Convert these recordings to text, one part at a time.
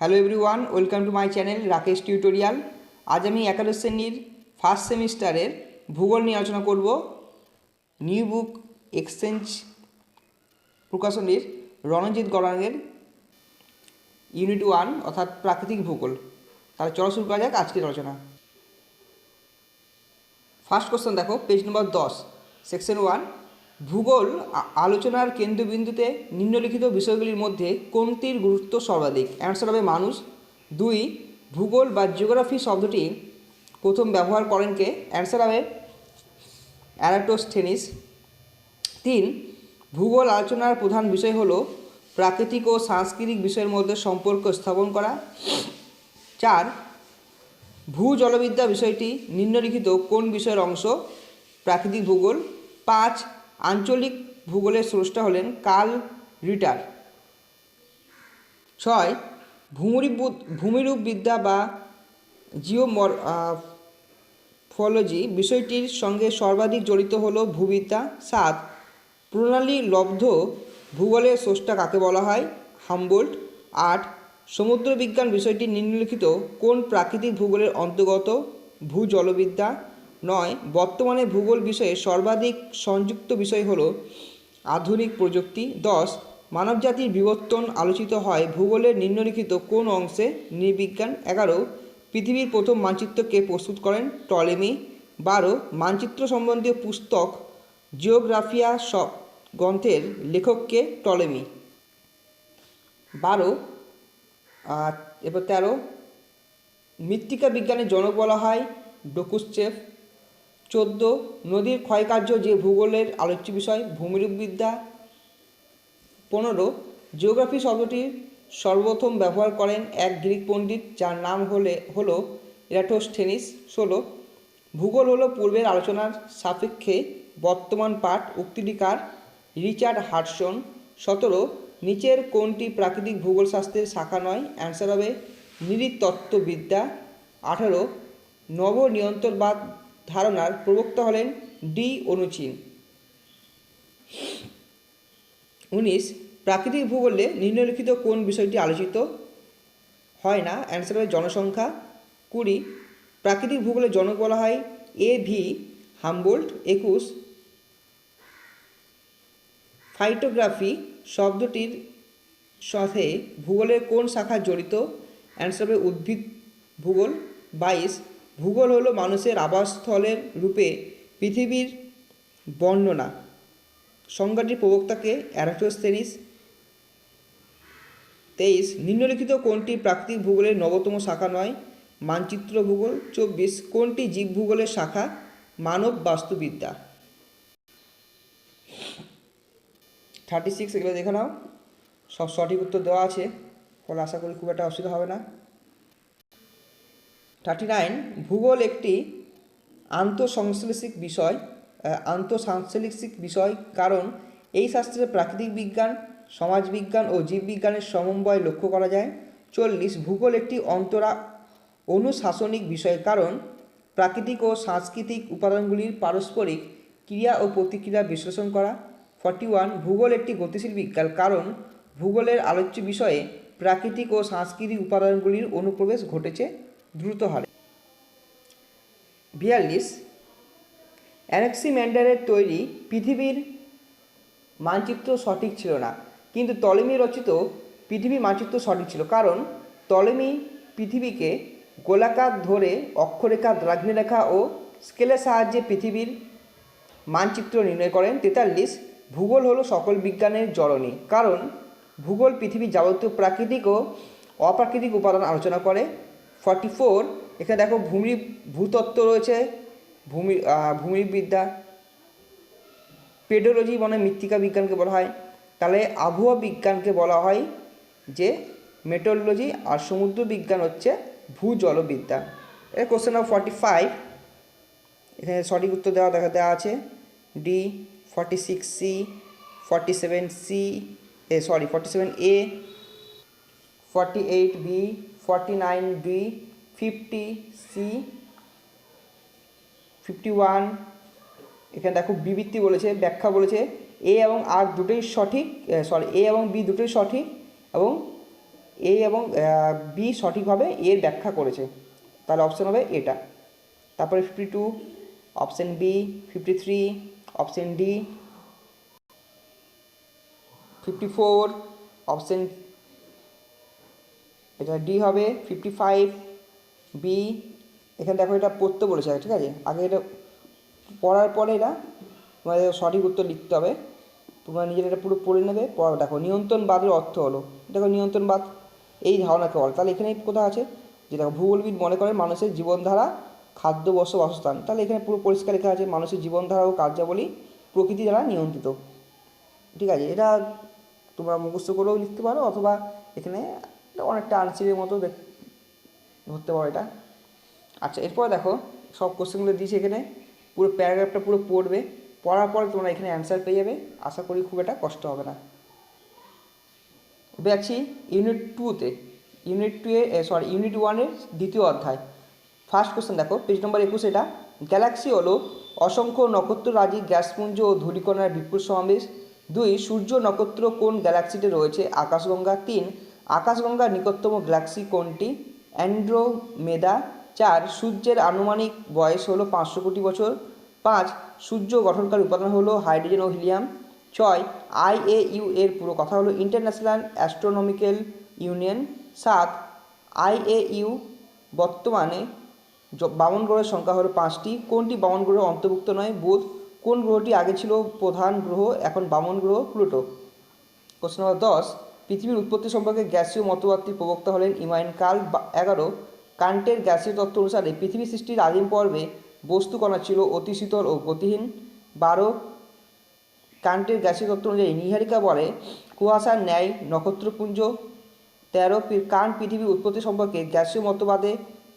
Hello everyone welcome to my channel Rakesh tutorial আজ আমি একাদশ শ্রেণির ফার্স্ট সেমিস্টারের ভূগোল নিয়ে আলোচনা করব। নিউ বুক এক্সচেঞ্জ প্রকাশনীর রণজিৎ গড়াঙ্গের ইউনিট ওয়ান অর্থাৎ প্রাকৃতিক ভূগোল। তাহলে চলো শুরু করা যাক আজকের আলোচনা। ফার্স্ট কোশ্চেন দেখো পেজ নম্বর দশ সেকশন ওয়ান ভূগোল আলোচনার কেন্দ্রবিন্দুতে নিম্নলিখিত বিষয়গুলির মধ্যে কোনটির গুরুত্ব সর্বাধিক? অ্যান্সার হবে মানুষ। দুই, ভূগোল বা জিওগ্রাফি শব্দটি প্রথম ব্যবহার করেন কে? অ্যান্সার হবে অ্যারাটোস্থেনিস তিন, ভূগোল আলোচনার প্রধান বিষয় হল প্রাকৃতিক ও সাংস্কৃতিক বিষয়ের মধ্যে সম্পর্ক স্থাপন করা। চার ভূ জলবিদ্যা বিষয়টি নিম্নলিখিত কোন বিষয়ের অংশ? প্রাকৃতিক ভূগোল। পাঁচ আঞ্চলিক ভূগোলের স্রষ্টা হলেন কার্ল রিটার। ছয় ভূমিরূপ ভূমিরূপ বিদ্যা বা জিওমর ফলজি বিষয়টির সঙ্গে সর্বাধিক জড়িত হল ভূবিদ্যা। সাত, প্রণালী লব্ধ ভূগোলের স্রষ্টা কাকে বলা হয়? হামবোল্ট। আট, সমুদ্রবিজ্ঞান বিষয়টি নিম্নলিখিত কোন প্রাকৃতিক ভূগোলের অন্তর্গত? ভূ জলবিদ্যা নয়, বর্তমানে ভূগোল বিষয়ে সর্বাধিক সংযুক্ত বিষয় হলো আধুনিক প্রযুক্তি। দশ, মানবজাতির বিবর্তন আলোচিত হয় ভূগোলের নিম্নলিখিত কোন অংশে? নৃবিজ্ঞান। এগারো, পৃথিবীর প্রথম মানচিত্রকে প্রস্তুত করেন টলেমি। বারো, মানচিত্র সম্বন্ধীয় পুস্তক জিওগ্রাফিয়া সব গ্রন্থের লেখককে টলেমি। বারো এরপর তেরো, মৃত্তিকা বিজ্ঞানের জনক বলা হয় ডকুসচেফ চোদ্দ, নদীর ক্ষয়কার্য যে ভূগোলের আলোচ্য বিষয়, ভূমিরূপবিদ্যা। পনেরো, জিওগ্রাফি শব্দটির সর্বপ্রথম ব্যবহার করেন এক গ্রিক পণ্ডিত, যার নাম হলে, হলো ইরাটোস্টেনিস ষোলো, ভূগোল হলো পূর্বের আলোচনার সাপেক্ষে বর্তমান পাঠ উক্তিটিকার রিচার্ড হাডসন সতেরো, নিচের কোনটি প্রাকৃতিক ভূগোল শাস্ত্রের শাখা নয়? অ্যান্সার হবে নৃতত্ত্ববিদ্যা আঠারো নবনিয়ন্ত্রণবাদ ধারণার প্রবক্তা হলেন ডি অনুচিন। উনিশ, প্রাকৃতিক ভূগোলে নিম্নলিখিত কোন বিষয়টি আলোচিত? হয় না অ্যান্সার হবে জনসংখ্যা। কুড়ি, প্রাকৃতিক ভূগোলে জনক বলা হয় এ ভি হামবোল্ট। একুশ, ফাইটোগ্রাফি শব্দটির সাথে ভূগোলের কোন শাখা জড়িত? অ্যান্সার হবে উদ্ভিদ ভূগোল। বাইশ ভূগোল হলো মানুষের আবাসস্থলের রূপে পৃথিবীর বর্ণনা। সংজ্ঞাটির প্রবক্তাকে অ্যারাটোস্থেনিস তেইশ, নিম্নলিখিত কোনটি প্রাকৃতিক ভূগোলের নবতম শাখা নয়? মানচিত্র ভূগোল, চব্বিশ, কোনটি জীব ভূগোলের শাখা? মানব বাস্তুবিদ্যা। থার্টি সিক্স এগুলো দেখে নাও। সব সঠিক উত্তর দেওয়া আছে। ফলে আশা করি খুব একটা অসুবিধা হবে না। থার্টি নাইন ভূগোল একটি আন্তঃসংশ্লেষিক বিষয় আন্তঃসাংশ্লেষিক বিষয় কারণ এই শাস্ত্রে প্রাকৃতিক বিজ্ঞান, সমাজবিজ্ঞান ও জীববিজ্ঞানের সমন্বয় লক্ষ্য করা যায়। চল্লিশ ভূগোল একটি অন্তরা অনুশাসনিক বিষয় কারণ প্রাকৃতিক ও সাংস্কৃতিক উপাদানগুলির পারস্পরিক ক্রিয়া ও প্রতিক্রিয়া বিশ্লেষণ করা। ফর্টি ওয়ান ভূগোল একটি গতিশীল বিজ্ঞান কারণ ভূগোলের আলোচ্য বিষয়ে প্রাকৃতিক ও সাংস্কৃতিক উপাদানগুলির অনুপ্রবেশ ঘটেছে। দ্রুত হারে বিয়াল্লিশ অ্যানেক্সিম্যান্ডারের তৈরি পৃথিবীর মানচিত্র সঠিক ছিল না, কিন্তু তলেমি রচিত পৃথিবীর মানচিত্র সঠিক ছিল, কারণ তলেমি পৃথিবীকে গোলাকার ধরে অক্ষরেখা দ্রাঘিমারেখা ও স্কেলের সাহায্যে পৃথিবীর মানচিত্র নির্ণয় করেন। তেতাল্লিশ, ভূগোল হলো সকল বিজ্ঞানের জননী, কারণ ভূগোল পৃথিবীর যাবতীয় প্রাকৃতিক ও অপ্রাকৃতিক উপাদান আলোচনা করে। ফর্টি ফোর এখানে দেখো ভূমি, ভূতত্ত্ব রয়েছে, ভূমি ভূমিবিদ্যা, পেডোলজি মানে মৃত্তিকা বিজ্ঞানকে বলা হয়। তাহলে আবহাওয়া বিজ্ঞানকে বলা হয় যে মেটোলজি আর সমুদ্র বিজ্ঞান হচ্ছে ভূজলবিদ্যা। এর কোশ্চেন নাম্বার ফর্টি ফাইভ এখানে সঠিক উত্তর দেওয়া দেখা, দেওয়া আছে। D forty six C forty seven C A sorry forty seven A forty eight B forty nine B fifty C fifty one এখানে দেখো বিবৃতি বলেছে, ব্যাখ্যা বলেছে এ এবং আর দুটোই সঠিক সরি এ এবং বি দুটোই সঠিক এবং এ এবং বি সঠিকভাবে এর ব্যাখ্যা করেছে। তাহলে অপশান হবে এটা। তারপরে fifty two option B fifty three option D fifty four option এটা ডি হবে ফিফটি ফাইভ বি এখানে দেখো এটা পড়তে বলেছে ঠিক আছে? আগে এটা পড়ার পরে এটা তোমাদের সঠিক উত্তর লিখতে হবে। তোমরা নিজের এটা পুরো পড়ে নেবে পড়া দেখো নিয়ন্ত্রণবাদের অর্থ হলো, দেখো নিয়ন্ত্রণবাদ এই ধারণাকে বলে। তাহলে এখানে কোথাও আছে? যে দেখো, ভূগোলবিদ মনে করেন মানুষের জীবনধারা, খাদ্য, বস্ত্র, বাসস্থান। তাহলে এখানে পুরো পরিষ্কার লেখা আছে, মানুষের জীবনধারা ও কার্যাবলী প্রকৃতি দ্বারা নিয়ন্ত্রিত। ঠিক আছে? এটা তোমরা মুখস্থ করেও লিখতে পারো, অথবা এখানে অনেকটা আনসিলের মতো ধরতে পারো এটা। আচ্ছা এরপর দেখো, সব কোশ্চেনগুলো দিয়েছে এখানে। পুরো প্যারাগ্রাফটা পুরো পড়বে। পড়ার পরে তোমরা এখানে অ্যান্সার পেয়ে যাবে। আশা করি খুব একটা কষ্ট হবে না। এবার আছি ইউনিট টুতে unit two A sorry unit ওয়ানের দ্বিতীয় অধ্যায়। ফার্স্ট কোশ্চেন দেখো পেজ নম্বর একুশ এটা। গ্যালাক্সি হলো অসংখ্য নক্ষত্র রাজি গ্যাসপুঞ্জ ও ধূলিকণার বিপুল সমাবেশ। দুই, সূর্য নক্ষত্র কোন গ্যালাক্সিতে রয়েছে? আকাশগঙ্গা। তিন আকাশগঙ্গার নিকটতম গ্যালাক্সি কোনটি? অ্যান্ড্রোমেদা চার, সূর্যের আনুমানিক বয়স হলো পাঁচশো কোটি বছর। পাঁচ, সূর্য গঠনকারী উপাদান হলো হাইড্রোজেন ও হিলিয়াম। ছয়, আইএইউ এর পুরো কথা হলো ইন্টারন্যাশনাল অ্যাস্ট্রোনমিক্যাল ইউনিয়ন। সাত, আইএইউ বর্তমানে বামন গ্রহের সংখ্যা হলো পাঁচটি। কোনটি বামন গ্রহ অন্তর্ভুক্ত নয়? বুধ, কোন গ্রহটি আগে ছিল প্রধান গ্রহ, এখন বামন গ্রহ প্লুটো। কোশ্চেন নম্বর দশ পৃথিবীর উৎপত্তি সম্পর্কে গ্যাসীয় মতবাদটির প্রবক্তা হলেন ইমাইন কাল এগারো। কান্টের গ্যাসীয় তত্ত্ব অনুসারে পৃথিবী সৃষ্টির আদিম পর্বে বস্তু কণা ছিল অতি শীতল ও গতিহীন। বারো, কান্টের গ্যাসীয় তত্ত্ব অনুযায়ী নিহারিকা বলে কুয়াশার ন্যায়, নক্ষত্রপুঞ্জ। তেরো কান পৃথিবীর উৎপত্তি সম্পর্কে গ্যাসীয় মতবাদে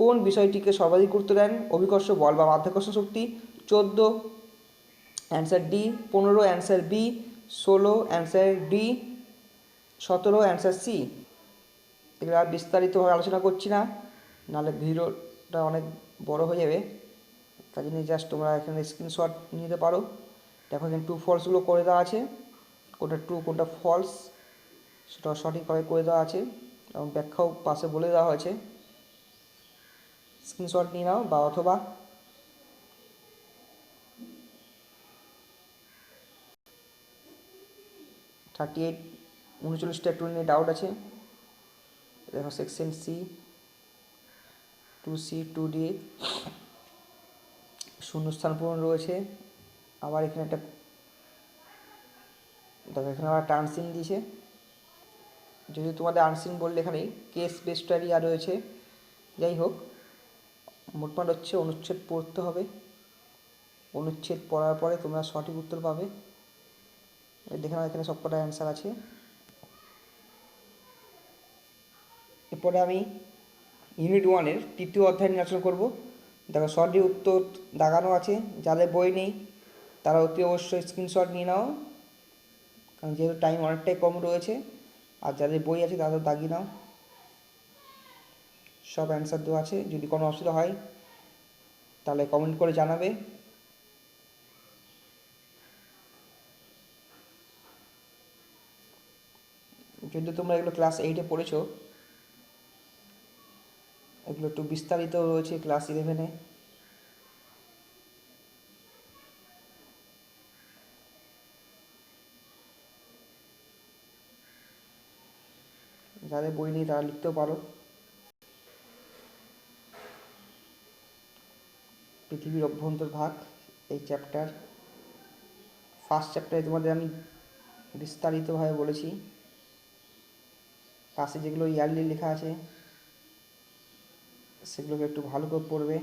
কোন বিষয়টিকে সর্বাধিক গুরুত্ব দেন? অভিকর্ষ বল বা মাধ্যাকর্ষ শক্তি। চোদ্দ, অ্যান্সার ডি। পনেরো, অ্যান্সার বি। ষোলো, অ্যান্সার ডি। সতেরো অ্যান্সার সি এগুলো আর বিস্তারিতভাবে আলোচনা করছি না, নাহলে ভিডিওটা অনেক বড় হয়ে যাবে। তাই জন্য জাস্ট তোমরা এখানে স্ক্রিনশট নিতে পারো। দেখো এখানে টু ফলসগুলো করে দেওয়া আছে। কোনটা ট্রু কোনটা ফলস সেটা সঠিকভাবে করে দেওয়া আছে এবং ব্যাখ্যাও পাশে বলে দেওয়া হয়েছে। স্ক্রিনশট নিয়ে নাও বা অথবা থার্টি এইট উনচল্লিশটা একটু নিয়ে ডাউট আছে। দেখো section C two C two D শূন্যস্থান পূরণ রয়েছে। আবার এখানে একটা, দেখো এখানে আবার একটা আনসিন দিয়েছে। যদি তোমাদের আনসিন বললে এখানে কেস বেস্টারি আর রয়েছে। যাই হোক মোটমাট হচ্ছে অনুচ্ছেদ পড়তে হবে। অনুচ্ছেদ পড়ার পরে তোমরা সঠিক উত্তর পাবে। দেখে নাও এখানে সবকটা অ্যান্সার আছে। এরপরে আমি ইউনিট ওয়ানের তৃতীয় অধ্যায় নিয়ে আলোচনা করব। দেখো সঠিক উত্তর দাগানো আছে, যাদের বই নেই, তারা অতি অবশ্যই স্ক্রিনশট নিয়ে নাও। কারণ যেহেতু টাইম অনেকটাই কম রয়েছে, আর যাদের বই আছে তাদের দাগিয়ে নাও। সব অ্যান্সার দেওয়া আছে, যদি কোনো অসুবিধা হয়, তাহলে কমেন্ট করে জানাবে। যদি তোমরা এগুলো ক্লাস এইটে পড়েছো এগুলো একটু বিস্তারিত রয়েছে ক্লাস ইলেভেনে যাদের বই নেই তারা লিখতেও পারো। পৃথিবীর অভ্যন্তর ভাগ, এই চ্যাপ্টার ফার্স্ট চ্যাপ্টারে তোমাদের আমি বিস্তারিতভাবে বলেছি। পাশে যেগুলো ইয়ারলি লেখা আছে সেগুলোকে একটু ভালো করে পড়বে।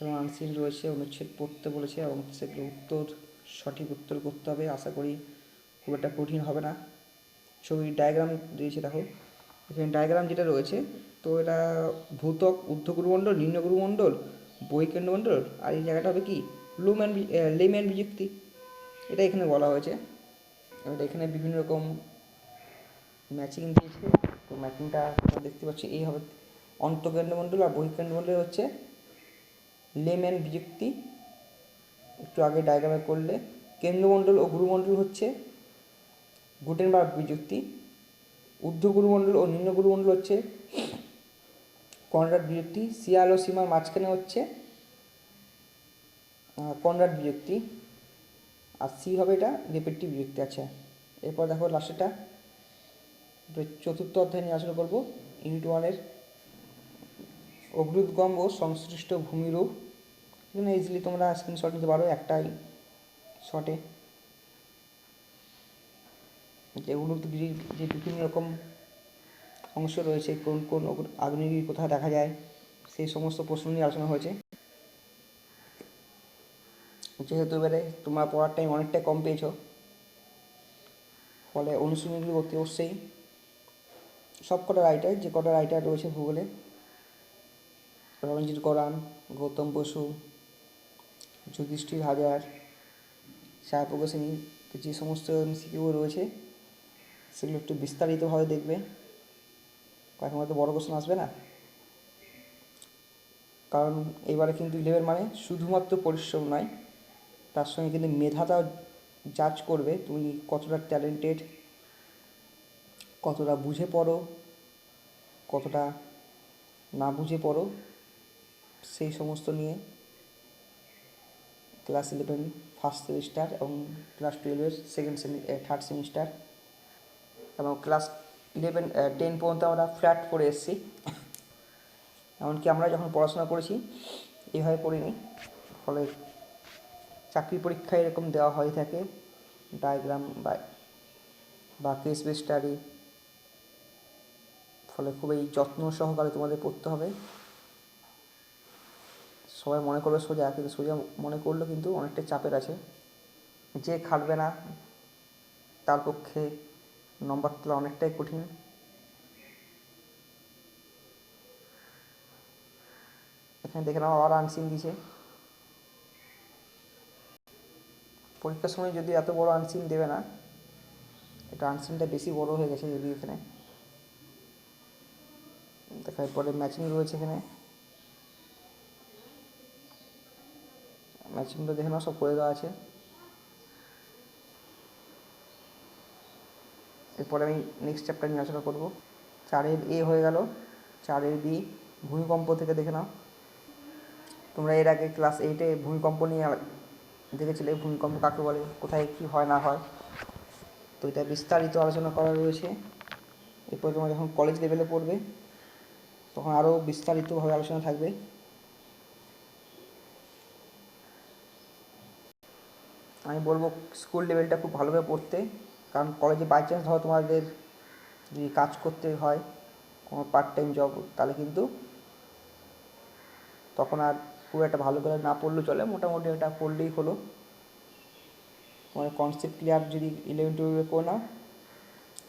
এবং আনসিন রয়েছে, অনুচ্ছেদ পড়তে বলেছে এবং সেগুলো উত্তর, সঠিক উত্তর করতে হবে। আশা করি খুব একটা কঠিন হবে না। ছবি ডায়াগ্রাম দিয়েছে, দেখো। এখানে ডায়াগ্রাম যেটা রয়েছে, তো এটা ভূতক, ঊর্ধ্বগুরুমণ্ডল, নিম্নগুরুমণ্ডল, বহিকেন্দ্রমণ্ডল, আর এই জায়গাটা হবে কি? লুম্যান লেম্যান বিযুক্তি এটা এখানে বলা হয়েছে। এটা এখানে বিভিন্ন রকম ম্যাচিং দিয়েছে। তো ম্যাচিংটা তোমরা দেখতে পাচ্ছি, এই হবে অন্তকেন্দ্রমণ্ডল আর বহিকেন্দ্রমণ্ডল হচ্ছে লেম্যান বিযুক্তি একটু আগে ডায়াগ্রামে করলে, কেন্দ্রমণ্ডল ও গুরুমণ্ডল হচ্ছে গুটেনবার্গ বিযুক্তি ঊর্ধ্ব গুরুমণ্ডল ও নিম্ন গুরুমণ্ডল হচ্ছে কনরাড বিযুক্তি শিয়াল ও সীমার মাঝখানে হচ্ছে কনরাড বিযুক্তি আর সি হবে এটা রেপেটিভ বিযুক্তি আচ্ছা। এরপর দেখো লাস্টেটা চতুর্থ অধ্যায় নিয়ে আলোচনা করব। ইউনিট ওয়ানের অগ্রুদ্গম ও সংশ্লিষ্ট ভূমিরূপ। এখানে ইজিলি তোমরা স্ক্রিনশট নিতে পারো, একটাই শটে যেগুলো তো যে যে বিভিন্ন রকম অংশ রয়েছে, কোন কোন আগ্নেয়গিরি কোথায় দেখা যায়, সেই সমস্ত প্রশ্ন নিয়ে আলোচনা হয়েছে। যেহেতু এবারে তোমরা পড়ার টাইম অনেকটাই কম পেয়েছ। ফলে অনুশীলনীগুলো করতে অবশ্যই সব কটা রাইটার যে কটা রাইটার রয়েছে ভূগোলে রণজিৎ করান গৌতম বসু, যুধিষ্ঠির হাজার সেনী যে সমস্ত এমসিকিউ রয়েছে, সেগুলো একটু বিস্তারিতভাবে দেখবে। কয়েক হয়তো বড় কোশ্চেন আসবে না? কারণ এবারে কিন্তু ইলেভেন মানে শুধুমাত্র পরিশ্রম নয়। তার সঙ্গে কিন্তু মেধাটাও জাজ করবে। তুমি কতটা ট্যালেন্টেড কতটা বুঝে পড়ো, কতটা না বুঝে পড়ো, সেই সমস্ত নিয়ে ক্লাস ইলেভেন ফার্স্ট সেমিস্টার এবং ক্লাস টুয়েলভের সেকেন্ড সেমি থার্ড সেমিস্টার এবং ক্লাস ইলেভেন টেন পর্যন্ত আমরা ফ্ল্যাট পড়ে এসেছি। এমনকি আমরা যখন পড়াশোনা করেছি, এভাবে পড়িনি ফলে চাকরি পরীক্ষা এরকম দেওয়া হয়ে থাকে ডায়াগ্রাম বা বা কেস বেস স্টাডি ফলে খুবই যত্ন সহকারে তোমাদের পড়তে হবে। সবাই মনে করবে সোজা, কিন্তু সোজা মনে করলেও কিন্তু অনেকটা চাপের আছে। যে খাটবে না, তার পক্ষে নম্বর তোলা অনেকটাই কঠিন। এখানে দেখে নাও আর আনসিন দিছে পরীক্ষার সময় যদি এত বড় আনসিন দেবে না, এটা আনসিনটা বেশি বড় হয়ে গেছে যদি এখানে। দেখার পরে ম্যাচিং রয়েছে এখানে। ম্যাচিংটা দেখে নাও, সব করে দেওয়া আছে। এরপরে আমি নেক্সট চ্যাপ্টার নিয়ে আলোচনা করব। চারের এ হয়ে গেল। চারের বি ভূমিকম্প থেকে দেখে নাও। তোমরা এর আগে ক্লাস এইটে ভূমিকম্প নিয়ে দেখেছিলে ভূমিকম্প কাকে বলে, কোথায় কী হয়, না হয়? তো এটা বিস্তারিত আলোচনা করা রয়েছে। এরপর তোমার যখন কলেজ লেভেলে পড়বে, তখন আরও বিস্তারিতভাবে আলোচনা থাকবে। আমি বলব স্কুল লেভেলটা খুব ভালোভাবে পড়তে, কারণ কলেজে বাই চান্স ধরো তোমাদের যদি কাজ করতে হয়, কোনো পার্ট টাইম জব তাহলে কিন্তু তখন আর খুব একটা ভালো করে না পড়লেও চলে, মোটামুটি এটা পড়লেই হলো। তোমার কনসেপ্ট ক্লিয়ার যদি ইলেভেন টুয়েলভে করে নাও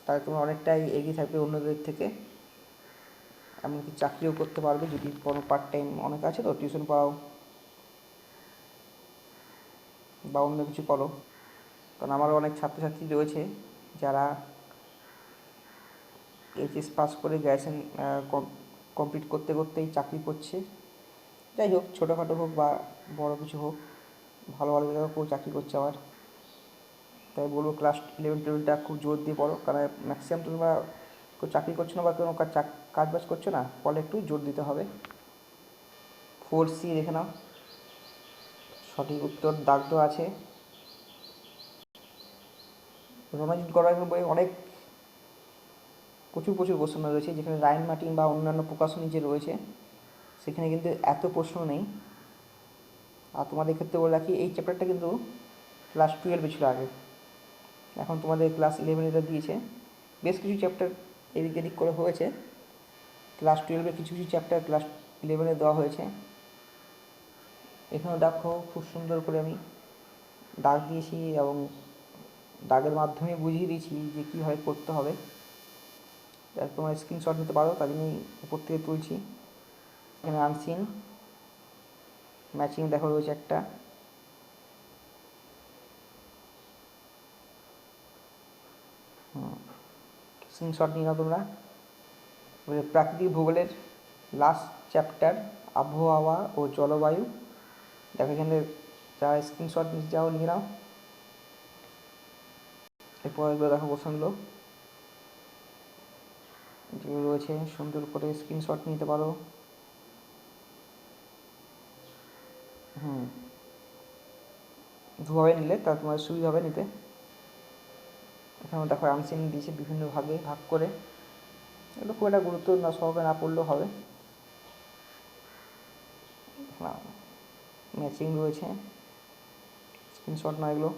তাহলে তোমরা অনেকটাই এগিয়ে থাকবে অন্যদের থেকে। এমনকি চাকরিও করতে পারবে যদি কোনো পার্ট টাইম অনেক আছে তো টিউশন পড়াও বা অন্য কিছু করো। কারণ আমারও অনেক ছাত্রছাত্রী রয়েছে যারা এইচএস পাস করে গ্র্যাজুয়েশন কমপ্লিট করতে, করতেই চাকরি করছে। যাই হোক, ছোটোখাটো হোক বা বড় কিছু হোক, ভালো ভালো জায়গায় কেউ চাকরি করছে আবার তাই বলব ক্লাস ইলেভেন টুয়েলভটা খুব জোর দিয়ে পড়ো। কারণ ম্যাক্সিমাম তোমরা কেউ চাকরি করছ না বা কোনো কাজ বাজ করছ না, ফলে একটু জোর দিতে হবে। ফোর সি দেখে নাও। সঠিক উত্তর দাগ দেওয়া আছে। রণজিৎ গড়াইয়ের বইয়ে অনেক প্রচুর প্রচুর প্রশ্ন রয়েছে। যেখানে রায়ন মার্টিন বা অন্যান্য প্রকাশনী যে রয়েছে সেখানে কিন্তু এত প্রশ্ন নেই। আর তোমাদের ক্ষেত্রে বলে রাখি, এই চ্যাপ্টারটা কিন্তু ক্লাস টুয়েলভে ছিল আগে। এখন তোমাদের ক্লাস ইলেভেনে এটা দিয়েছে। বেশ কিছু চ্যাপ্টার এদিক এদিক করে হয়েছে। ক্লাস টুয়েলভে কিছু কিছু চ্যাপ্টার ক্লাস ইলেভেনে দেওয়া হয়েছে। এখানে দেখো, খুব সুন্দর করে আমি দাগ দিয়েছি এবং দাগের মাধ্যমে বুঝিয়ে দিয়েছি যে কীভাবে করতে হবে। তোমরা স্ক্রিনশট নিতে পারো, তার জন্যই উপর থেকে তুলছি। এখানে আনসিন ম্যাচিং দেখো রয়েছে একটা। স্ক্রিনশট নিয়ে নাও তোমরা। প্রাকৃতিক ভূগোলের লাস্ট চ্যাপ্টার আবহাওয়া ও জলবায়ু। দেখো এখানে যারা স্ক্রিনশট নিতে যাও, নিয়ে নাও। এরপর এগুলো দেখো কোশ্চেনগুলো যেগুলো রয়েছে, সুন্দর করে স্ক্রিনশট নিতে পারো। হুম। দুভাবে নিলে তা তোমার সুবিধা হবে নিতে। এখানে দেখো আনসিন দিয়েছে বিভিন্ন ভাগে, ভাগ করে। এগুলো খুব একটা গুরুত্ব না, সহকারে না পড়লেও হবে। ম্যাচিং রয়েছে। স্ক্রিনশট না এগুলো।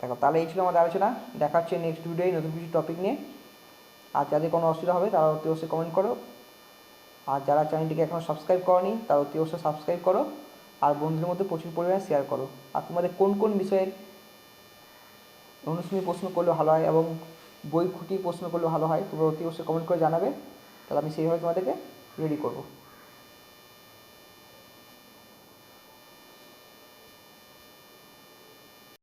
দেখো, তাহলে এই ছিল আমাদের আলোচনা। দেখা হচ্ছে নেক্সট ভিডিওয় নতুন কিছু টপিক নিয়ে। আর যাদের কোনো অসুবিধা হবে, তারা অতি অবশ্যই কমেন্ট করো। আর যারা চ্যানেলটিকে এখনও সাবস্ক্রাইব করনি, তারা অতি অবশ্যই সাবস্ক্রাইব করো আর বন্ধুদের মধ্যে প্রচুর পরিমাণে শেয়ার করো। আর তোমাদের কোন কোন বিষয়ে অনুষ্ঠানে প্রশ্ন করলে ভালো হয় এবং বই খুঁটি প্রশ্ন করলে ভালো হয়, তোমরা অতি অবশ্যই কমেন্ট করে জানাবে। তাহলে আমি সেইভাবে তোমাদেরকে রেডি করব।